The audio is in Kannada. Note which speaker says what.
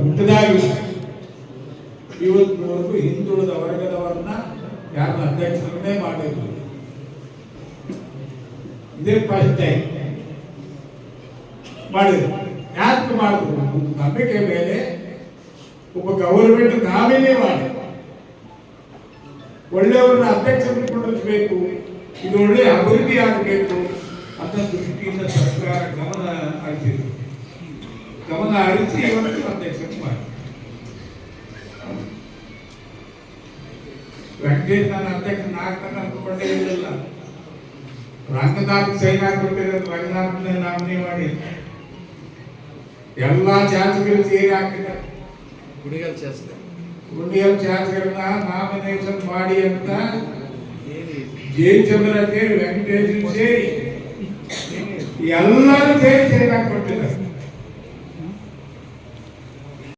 Speaker 1: ದೊಡ್ಡದಾಗಿ ಇವತ್ತಿನವರೆಗೂ ಹಿಂದುಳಿದ ವರ್ಗದವರನ್ನ ಯಾರು ಅಧ್ಯಕ್ಷರನ್ನೇ ಮಾಡಿದ್ರು. ಇದೇ ಫಸ್ಟ್ ಮಾಡಿದ್ರು. ಯಾಕೆ ಮಾಡಿದ್ರು? ಒಂದು ನಂಬಿಕೆ ಮೇಲೆ ಒಬ್ಬ ಗೌರ್ಮೆಂಟ್ ನಾವಿನೇ ಮಾಡಿ. ಒಳ್ಳೆಯವ್ರನ್ನ ಅಧ್ಯಕ್ಷರನ್ನು ಕೊಡಿಸಬೇಕು ಇದು ಒಳ್ಳೆ ಅಭಿವೃದ್ಧಿ ಆಗಬೇಕು ಅಂತ ದೃಷ್ಟಿಯಿಂದ ಸರ್ಕಾರ ಗಮನ ಹರಿಸಿದ್ರು ಗಮನ ಹರಿಸಿ ಇವತ್ತು ಅಧ್ಯಕ್ಷರು ವೆಂಕಟೇಶ್ ನನ್ನ ಅಧ್ಯಕ್ಷನ ಆಗ್ತಾನೆ ಅಂದ್ಕೊಂಡೇ ಇರಲಿಲ್ಲ. ರಂಗನಾಥ್ ಸೈನ್ ಹಾಕ್ಬಿಟ್ಟಿದೆ ರಂಗನಾಥ್ನ ನಾಮಿನಿ ಮಾಡಿ. ಎಲ್ಲ ಚಾನ್ಸ್ಗಳು ಸೇರಿ ಹಾಕಿದ್ದಾರೆ.
Speaker 2: ಗುಡಿಗಲ್ ಚಾನ್ಸ್
Speaker 1: ಗುಡಿಗಲ್ ಚಾನ್ಸ್ಗಳನ್ನ ನಾಮಿನೇಷನ್ ಮಾಡಿ ಅಂತ ಜಯಚಂದ್ರ ಸೇರಿ ವೆಂಕಟೇಶ್ ಸೇರಿ ಎಲ್ಲರೂ ಸೇರಿ ಸೇರಿ ಹಾಕ್ಬಿಟ್ಟಿದ್ದಾರೆ